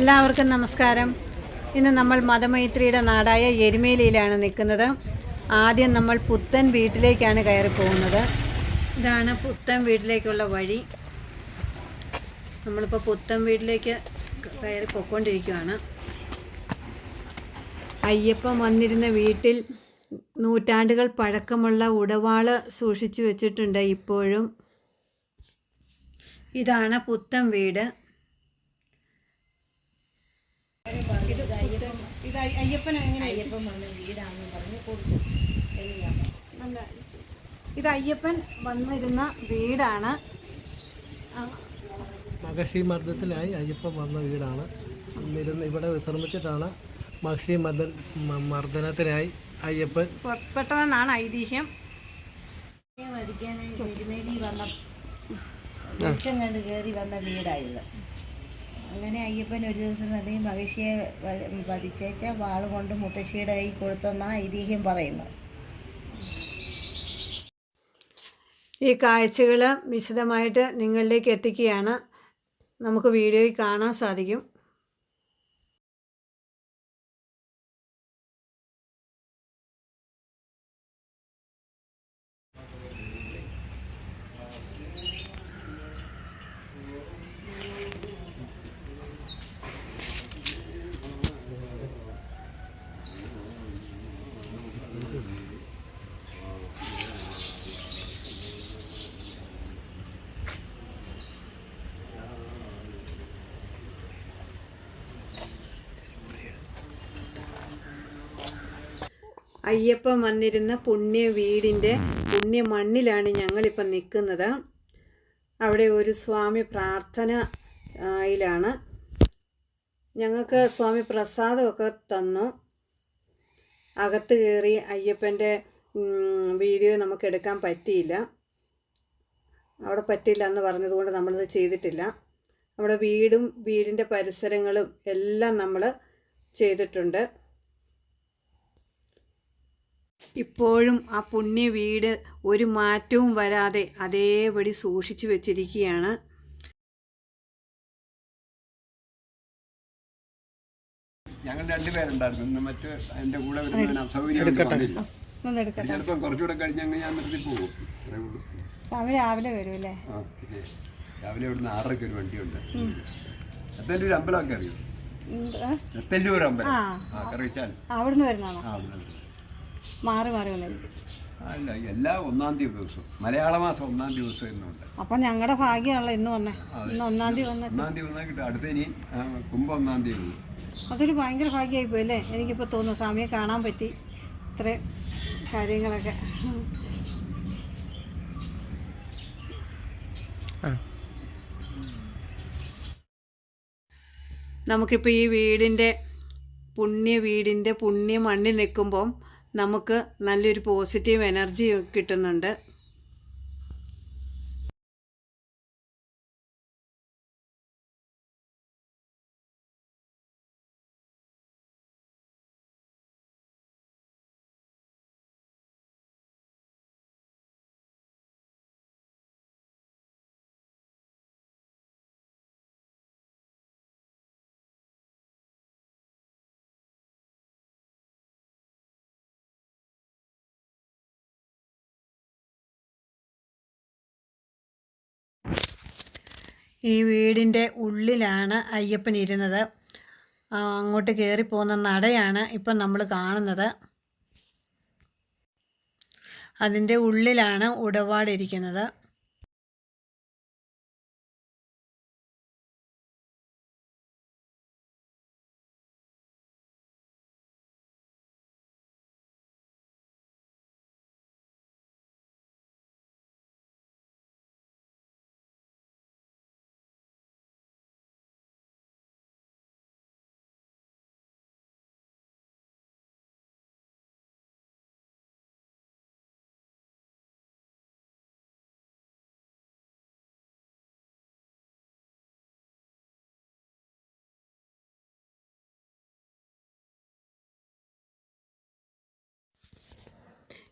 എല്ലാവർക്കും നമസ്കാരം. ഇന്ന് നമ്മൾ മതമൈത്രിയുടെ നാടായ എരുമേലിയിലാണ് നിൽക്കുന്നത്. ആദ്യം നമ്മൾ പുത്തൻ വീട്ടിലേക്കാണ് കയറി പോകുന്നത്. ഇതാണ് പുത്തൻ വീട്ടിലേക്കുള്ള വഴി. നമ്മളിപ്പോൾ പുത്തൻ വീട്ടിലേക്ക് കയറി പോയിക്കൊണ്ടിരിക്കുകയാണ് അയ്യപ്പം വന്നിരുന്ന വീട്ടിൽ നൂറ്റാണ്ടുകൾ പഴക്കമുള്ള ഉടവാൾ സൂക്ഷിച്ചു വെച്ചിട്ടുണ്ട് ഇപ്പോഴും. ഇതാണ് പുത്തൻ വീട്. ഇത് അയ്യപ്പൻ എങ്ങനെ അയ്യപ്പൻ വന്ന വീടാണെന്ന് പറഞ്ഞ് കൊടുത്തു എലിയാമ്മ ഇത് അയ്യപ്പൻ വന്നിരുന്ന വീടാണ്. മഹർഷി മർദ്ദത്തിനായി അയ്യപ്പൻ വന്ന വീടാണ്. അന്നിരുന്ന് ഇവിടെ വിശ്രമിച്ചിട്ടാണ് മഹർഷി മർദ്ദ മർദ്ദനത്തിനായി അയ്യപ്പൻ പുറപ്പെട്ടതെന്നാണ് ഐതിഹ്യം. മരിക്കാനായി വന്ന കണ്ട് കയറി വന്ന വീടായത് അങ്ങനെ അയ്യപ്പൻ ഒരു ദിവസം തന്നെ മഹിഷിയെ വധിച്ചേച്ച വാൾ കൊണ്ട് മുത്തശ്ശിയുടെ കൈ കൊടുത്തെന്ന ഐതിഹ്യം പറയുന്നു. ഈ കാഴ്ചകൾ വിശദമായിട്ട് നിങ്ങളിലേക്ക് എത്തിക്കുകയാണ്. നമുക്ക് വീഡിയോയിൽ കാണാൻ സാധിക്കും. അയ്യപ്പൻ വന്നിരുന്ന പുണ്യ വീടിന്റെ പുണ്യ മണ്ണിലാണ് ഞങ്ങളിപ്പം നിൽക്കുന്നത് അവിടെ ഒരു സ്വാമി പ്രാർത്ഥന ആയിലാണ് ഞങ്ങൾക്ക് സ്വാമി പ്രസാദമൊക്കെ തന്നു. അകത്ത് കയറി അയ്യപ്പന്റെ വീഡിയോ നമുക്ക് എടുക്കാൻ പറ്റിയില്ല. അവിടെ പറ്റില്ല എന്ന് പറഞ്ഞതുകൊണ്ട് നമ്മളത് ചെയ്തിട്ടില്ല. നമ്മുടെ വീടും വീടിന്റെ പരിസരങ്ങളും എല്ലാം നമ്മൾ ചെയ്തിട്ടുണ്ട്. ഇപ്പോഴും ആ പുണ്യ വീട് ഒരു മാറ്റവും വരാതെ അതേപടി സൂക്ഷിച്ചു വച്ചിരിക്കുകയാണ്. ഞങ്ങൾ രണ്ടുപേരുണ്ടായിരുന്നു മറ്റേ എന്റെ എന്റെ കൂടെ വരുന്നവൻ അസൗകര്യം വന്നില്ല. ഒന്നെടുക്കട്ടെ ചിലപ്പം കുറച്ചുകൂടെ കഴിഞ്ഞ് അങ്ങ് ഞാൻ നിർത്തി പോകും അത്രേ ഉള്ളൂ. രാവിലെ വരുമല്ലേ ആ പിന്നെ രാവിലെ ഇവിടുന്ന് ആറരയ്ക്ക് ഒരു വണ്ടിയുണ്ട്. എത്തല്ലൂർ അമ്പലമൊക്കെ അറിയോ? എത്തല്ലൂർ അമ്പലം. ആ. അവിടുന്ന് വരുന്നതാണോ? ആ. മാറി മാറി വന്നിരിക്കും അല്ല എല്ലാ ഒന്നാം തീയതി ദിവസവും. മലയാള മാസം ഒന്നാം ദിവസം എന്നുണ്ട് അപ്പൊ ഞങ്ങളുടെ ഭാഗ്യമാണല്ലോ ഇന്ന് വന്നേ. ഇന്ന് ഒന്നാം തീയതി വന്ന. ഒന്നാം തീയതി വന്നാൽ കിട്ടും. അടുത്ത ഇനി ആ, കുംഭം ഒന്നാം തീയതി ഉള്ളൂ. അതൊരു ഭയങ്കര ഭാഗ്യമായി പോയി അല്ലേ? എനിക്കിപ്പോൾ തോന്നുന്നു സ്വാമിയെ കാണാൻ പറ്റി ഇത്രയും കാര്യങ്ങളൊക്കെ. നമുക്കിപ്പോൾ ഈ വീടിന്റെ പുണ്യ വീടിന്റെ പുണ്യ മണ്ണിൽ നിൽക്കുമ്പം നമുക്ക് നല്ലൊരു പോസിറ്റീവ് എനർജി കിട്ടുന്നുണ്ട്. ഈ വീടിന്റെ ഉള്ളിലാണ് അയ്യപ്പൻ ഇരുന്നത്. അങ്ങോട്ട് കയറി പോകുന്ന നടയാണ് ഇപ്പം നമ്മൾ കാണുന്നത്. അതിന്റെ ഉള്ളിലാണ് ഉടപാടിരിക്കുന്നത്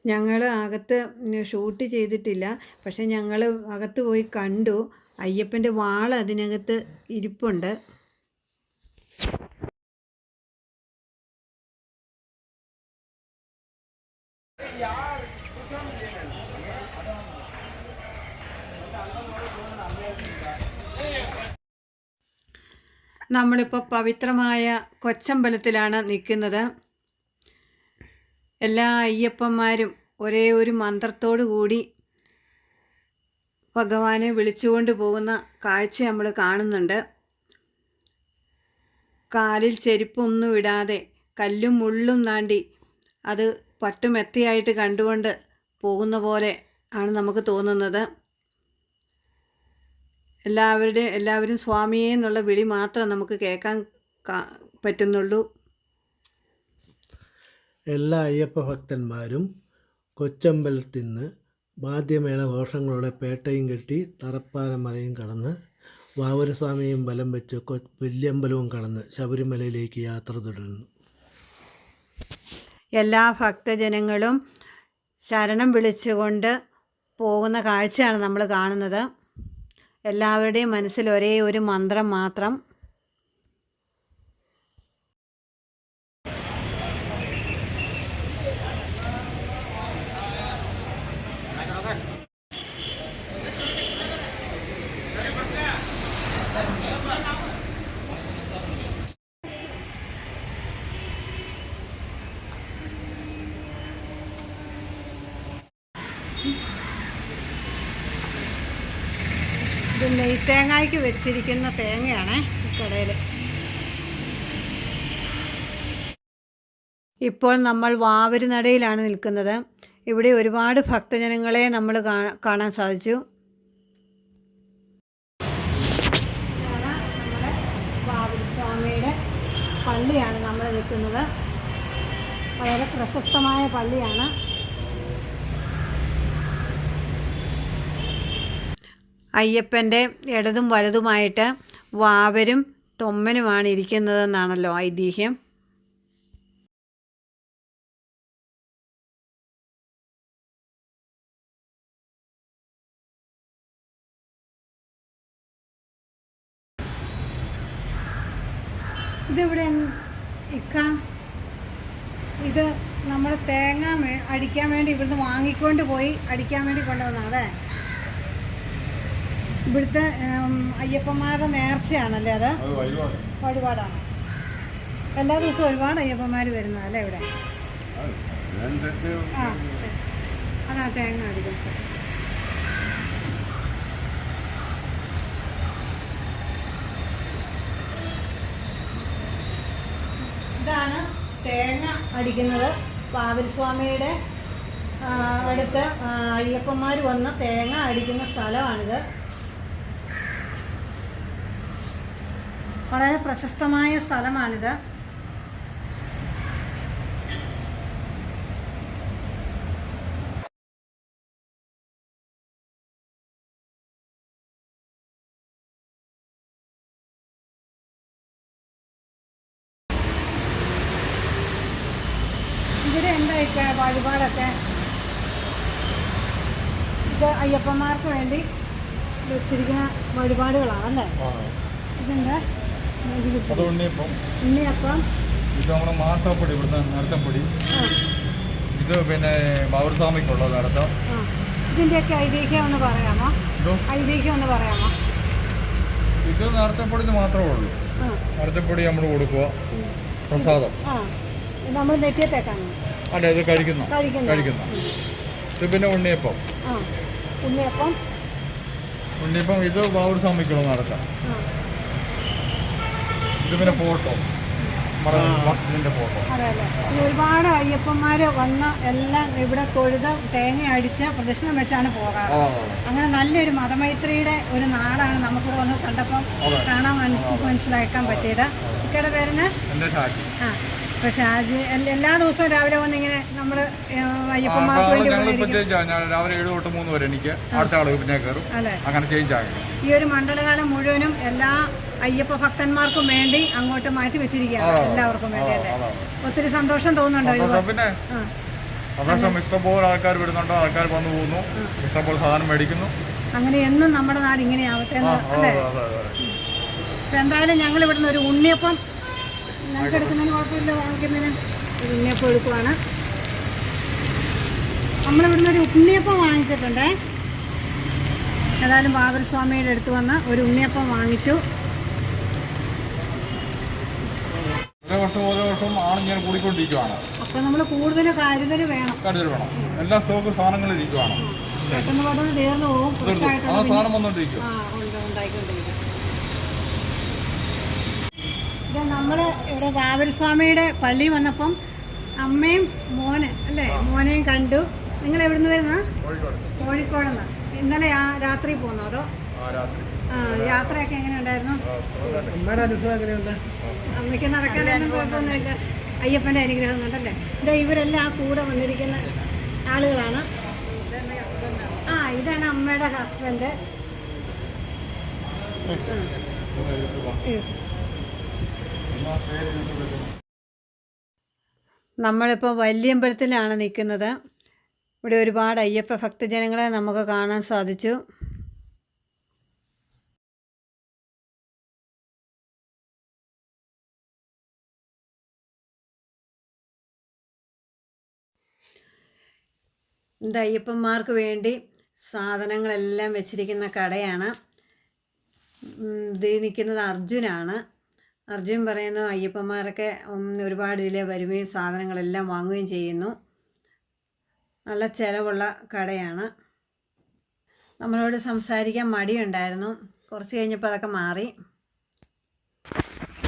ഞങ്ങൾ അകത്ത് ഷൂട്ട് ചെയ്തിട്ടില്ല. പക്ഷേ ഞങ്ങൾ അകത്ത് പോയി കണ്ടു. അയ്യപ്പന്റെ വാൾ അതിനകത്ത് ഇരിപ്പുണ്ട്. നമ്മളിപ്പോൾ പവിത്രമായ കൊച്ചമ്പലത്തിലാണ് നിൽക്കുന്നത്. എല്ലാ അയ്യപ്പന്മാരും ഒരേ ഒരു മന്ത്രത്തോടു കൂടി ഭഗവാനെ വിളിച്ചുകൊണ്ട് പോകുന്ന കാഴ്ച നമ്മൾ കാണുന്നുണ്ട്. കാലിൽ ചെരുപ്പൊന്നും ഇടാതെ കല്ലും മുള്ളും താണ്ടി അത് പട്ടുമെത്തയായിട്ട് കണ്ടുകൊണ്ട് പോകുന്ന പോലെ ആണ് നമുക്ക് തോന്നുന്നത്. എല്ലാവരുടെയും എല്ലാവരും സ്വാമിയെ എന്നുള്ള വിളി മാത്രം നമുക്ക് കേൾക്കാൻ പറ്റുന്നുള്ളൂ. എല്ലാ അയ്യപ്പ ഭക്തന്മാരും കൊച്ചമ്പലത്തിൽ നിന്ന് വാദ്യമേള ഘോഷങ്ങളോടെ പേട്ടയും കെട്ടി തറപ്പാലമലയും കടന്ന് വാവരസ്വാമിയും ബലം വെച്ച് കൊ വല്യമ്പലവും കടന്ന് ശബരിമലയിലേക്ക് യാത്ര തുടരുന്നു. എല്ലാ ഭക്തജനങ്ങളും ശരണം വിളിച്ചുകൊണ്ട് പോകുന്ന കാഴ്ചയാണ് നമ്മൾ കാണുന്നത്. എല്ലാവരുടെയും മനസ്സിൽ ഒരേ ഒരു മന്ത്രം മാത്രം നെയ്ത്തേങ്ങായ്ക്ക് വെച്ചിരിക്കുന്ന തേങ്ങയാണ് ഈ കടയിൽ ഇപ്പോൾ നമ്മൾ വാവരുനടയിലാണ് നിൽക്കുന്നത്. ഇവിടെ ഒരുപാട് ഭക്തജനങ്ങളെ നമ്മൾ കാണാൻ സാധിച്ചു. സ്വാമിയുടെ പള്ളിയാണ് നമ്മൾ നിൽക്കുന്നത്. വളരെ പ്രശസ്തമായ പള്ളിയാണ്. അയ്യപ്പന്റെ ഇടതും വലതുമായിട്ട് വാവരും തൊമ്മനുമാണ് ഇരിക്കുന്നതെന്നാണല്ലോ ഐതിഹ്യം. ഇതിവിടെ ഇക്ക ഇത് നമ്മൾ തേങ്ങ അടിക്കാൻ വേണ്ടി ഇവിടുന്ന് വാങ്ങിക്കൊണ്ട് പോയി അടിക്കാൻ വേണ്ടി കൊണ്ടുവന്നതാണ് അതെ ഇവിടുത്തെ അയ്യപ്പന്മാരുടെ നേർച്ചയാണല്ലേ അത്? വഴിപാടാണ്. എല്ലാ ദിവസവും ഒരുപാട് അയ്യപ്പന്മാർ വരുന്നതല്ലേ ഇവിടെ? ആ അതാ തേങ്ങ അടിക്കും സാർ ഇതാണ് തേങ്ങ അടിക്കുന്നത്. പാവൽസ്വാമിയുടെ സ്വാമിയുടെ അടുത്ത് അയ്യപ്പന്മാർ വന്ന് തേങ്ങ അടിക്കുന്ന സ്ഥലമാണിത്. വളരെ പ്രശസ്തമായ സ്ഥലമാണിത്. ഇവിടെ എന്താ ഇപ്പം വഴിപാടൊക്കെ? ഇത് അയ്യപ്പന്മാർക്ക് വേണ്ടി വെച്ചിരിക്കുന്ന വഴിപാടുകളാണല്ലേ? ഇതെന്താ. അത് ഉണ്ണിയപ്പം ഉണ്ണിയപ്പം. ഇത് നമ്മുടെ മാസാപ്പൊടി ഇവിടുത്തെ നരത്തപ്പൊടി ഇത് പിന്നെ ബാബുസ്വാമിക്കുള്ളത് നടത്താം ഇതിന്റെയൊക്കെ ഇതിന്റെയൊക്കെ ഐതിഹ്യം ഒന്ന് പറയാമോ? ഐതിഹ്യം ഒന്ന് പറയാമോ? ഇത് നരത്തപ്പൊടി മാത്രമേ ഉള്ളൂ. നേരത്തെപ്പൊടി നമ്മൾ കൊടുക്കുക. പ്രസാദം. ആ. നമ്മൾ നെറ്റിയത്തേക്കാണ്. അല്ല ഇത് കഴിക്കുന്ന. കഴിക്കുന്ന. ഇത് പിന്നെ ഉണ്ണിയപ്പം. ഉണ്ണിയപ്പം. ഉണ്ണിയപ്പം ഇത് ബാബുസ്വാമിക്കുള്ളത് നടത്താം ഇത് പിന്നെ ഫോട്ടോ. ഒരുപാട് അയ്യപ്പന്മാര് വന്ന് എല്ലാം ഇവിടെ തൊഴുത് തേങ്ങ അടിച്ച് പ്രദക്ഷിണം വെച്ചാണ് പോകാറ്. അങ്ങനെ നല്ലൊരു മതമൈത്രിയുടെ ഒരു നാടാണ് നമുക്ക് വന്ന് കണ്ടപ്പം കാണാൻ മനസ്സ് മനസ്സിലാക്കാൻ പറ്റിയത്. ഇക്കയുടെ പേരിന് ആ. ഇപ്പൊ ഷാജി എല്ലാ ദിവസവും രാവിലെ വന്ന് ഇങ്ങനെ നമ്മൾ അയ്യപ്പന്മാർക്ക് വേണ്ടി രാവിലെ ഏഴ് തൊട്ട് മൂന്ന് വരെ എനിക്ക് അടുത്ത ആൾ പിന്നെ കയറും. അങ്ങനെ ചേഞ്ച് ആകും. ഈ ഒരു മണ്ഡലകാലം മുഴുവനും എല്ലാ അയ്യപ്പ ഭക്തന്മാർക്കും വേണ്ടി അങ്ങോട്ട് മാറ്റി വെച്ചിരിക്കുകയാണ്. എല്ലാവർക്കും വേണ്ടി അല്ലേ? ഒത്തിരി സന്തോഷം തോന്നുന്നുണ്ടോ പിന്നെ ആ. അപേക്ഷം ഇഷ്ടംപോലെ ആൾക്കാർ വരുന്നുണ്ട്? ആൾക്കാർ വന്നു പോകുന്നു. ഇഷ്ടംപോലെ സാധനം മേടിക്കുന്നു. അങ്ങനെ എന്നും നമ്മുടെ നാട് ഇങ്ങനെയാവട്ടെ അല്ലേ? എന്തായാലും ഞങ്ങൾ ഇവിടുന്ന് ഒരു ഉണ്ണിയപ്പം ഞങ്ങൾക്ക് എടുക്കുന്നതിന് കുഴപ്പമില്ല. വാങ്ങിക്കുന്നതിന് ഒരു ഉണ്ണിയപ്പം എടുക്കുവാണ്. നമ്മളിവിടുന്ന് ഒരു ഉണ്ണിയപ്പം വാങ്ങിച്ചിട്ടുണ്ടേ. ഏതായാലും ബാബർ സ്വാമിയുടെ അടുത്ത് വന്ന് ഒരു ഉണ്ണിയപ്പം വാങ്ങിച്ചു. ഇങ്ങനെ കൂടിക്കൊണ്ടിരിക്കുകയാണ് അപ്പൊ നമ്മൾ കൂടുതൽ കരുതൽ വേണം. കരുതൽ വേണം. എല്ലാ സ്റ്റോക്ക് സാധനങ്ങളും ഇരിക്കുവാണ്. ആ സാധനം വന്നോണ്ടിരിക്കും. നമ്മൾ ഇവിടെ ബാബരസ്വാമിയുടെ പള്ളി വന്നപ്പം അമ്മയും മോന് അല്ലേ? മോനെയും കണ്ടു. നിങ്ങൾ എവിടുന്ന് വരുന്ന? കോഴിക്കോട്. ഇന്നലെ ആ- രാത്രി പോന്നോ അതോ? രാത്രി. യാത്രയൊക്കെ എങ്ങനെ ഉണ്ടായിരുന്നു അമ്മയുടെ അനുഭവം എങ്ങനെയുണ്ട്? അമ്മയ്ക്ക് നടക്കാനൊന്നും കുഴപ്പമൊന്നുമില്ല. അയ്യപ്പന്റെ അനുഗ്രഹം ഉണ്ടല്ലേ ഇതാ ഇവരെല്ലാം ആ കൂടെ വന്നിരിക്കുന്ന ആളുകളാണ്. ആ ഇതാണ് അമ്മയുടെ ഹസ്ബൻഡ് നമ്മളിപ്പോൾ വല്യമ്പലത്തിലാണ് നിൽക്കുന്നത്. ഇവിടെ ഒരുപാട് അയ്യപ്പ ഭക്തജനങ്ങളെ നമുക്ക് കാണാൻ സാധിച്ചു. ഇത് അയ്യപ്പന്മാർക്ക് വേണ്ടി സാധനങ്ങളെല്ലാം വെച്ചിരിക്കുന്ന കടയാണ്. ഇത് നിൽക്കുന്നത് അർജുനാണ്. അർജുൻ പറയുന്നു അയ്യപ്പന്മാരൊക്കെ ഒരുപാട് ഇതിലെ വരുകയും സാധനങ്ങളെല്ലാം വാങ്ങുകയും ചെയ്യുന്നു. നല്ല ചിലവുള്ള കടയാണ്. നമ്മളോട് സംസാരിക്കാൻ മടിയുണ്ടായിരുന്നു. കുറച്ച് കഴിഞ്ഞപ്പോൾ അതൊക്കെ മാറി.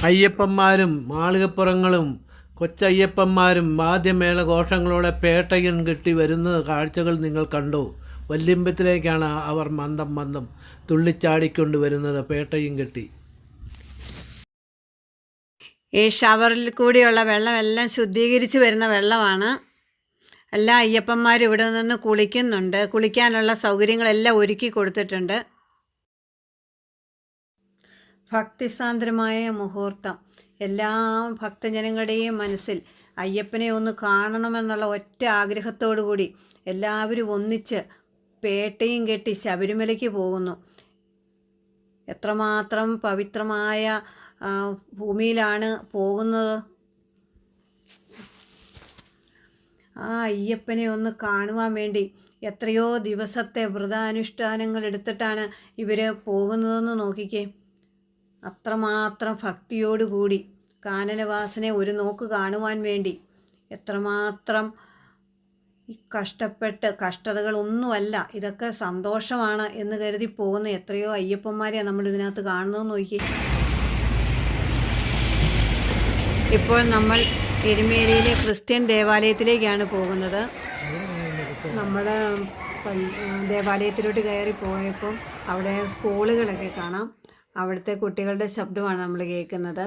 അയ്യപ്പന്മാരും മാളികപ്പുറങ്ങളും കൊച്ചയ്യപ്പന്മാരും വാദ്യമേള ഘോഷങ്ങളോടെ പേട്ടയും കെട്ടി വരുന്ന കാഴ്ചകൾ നിങ്ങൾ കണ്ടു? വല്യമ്പത്തിലേക്കാണ് അവർ മന്ദം മന്ദം തുള്ളിച്ചാടിക്കൊണ്ട് വരുന്നത് പേട്ടയും കെട്ടി. ഈ ഷവറിൽ കൂടിയുള്ള വെള്ളമെല്ലാം ശുദ്ധീകരിച്ച് വരുന്ന വെള്ളമാണ്. എല്ലാ അയ്യപ്പന്മാരും ഇവിടെ നിന്ന് കുളിക്കുന്നുണ്ട്. കുളിക്കാനുള്ള സൗകര്യങ്ങളെല്ലാം ഒരുക്കി കൊടുത്തിട്ടുണ്ട്. ഭക്തിസാന്ദ്രമായ മുഹൂർത്തം. എല്ലാ ഭക്തജനങ്ങളുടെയും മനസ്സിൽ അയ്യപ്പനെ ഒന്ന് കാണണമെന്നുള്ള ഒറ്റ ആഗ്രഹത്തോടു കൂടി എല്ലാവരും ഒന്നിച്ച് പേട്ടയും കെട്ടി ശബരിമലയ്ക്ക് പോകുന്നു. എത്രമാത്രം പവിത്രമായ ഭൂമിയിലാണ് പോകുന്നത്? ആ അയ്യപ്പനെ ഒന്ന് കാണുവാൻ വേണ്ടി എത്രയോ ദിവസത്തെ വ്രതാനുഷ്ഠാനങ്ങൾ എടുത്തിട്ടാണ് ഇവർ പോകുന്നതെന്ന് നോക്കിക്കേ. അത്രമാത്രം ഭക്തിയോടുകൂടി കാനനവാസനെ ഒരു നോക്ക് കാണുവാൻ വേണ്ടി എത്രമാത്രം കഷ്ടപ്പെട്ട് കഷ്ടതകളൊന്നുമല്ല ഇതൊക്കെ സന്തോഷമാണ് എന്ന് കരുതി പോകുന്ന എത്രയോ അയ്യപ്പന്മാരെയാണ് നമ്മൾ ഇതിനകത്ത് കാണുന്നത് നോക്കി ഇപ്പോൾ നമ്മൾ എരുമേലിയിലെ ക്രിസ്ത്യൻ ദേവാലയത്തിലേക്കാണ് പോകുന്നത്. നമ്മുടെ ദേവാലയത്തിലോട്ട് കയറി പോയപ്പോൾ അവിടെ സ്കൂളുകളൊക്കെ കാണാം. അവിടുത്തെ കുട്ടികളുടെ ശബ്ദമാണ് നമ്മൾ കേൾക്കുന്നത്.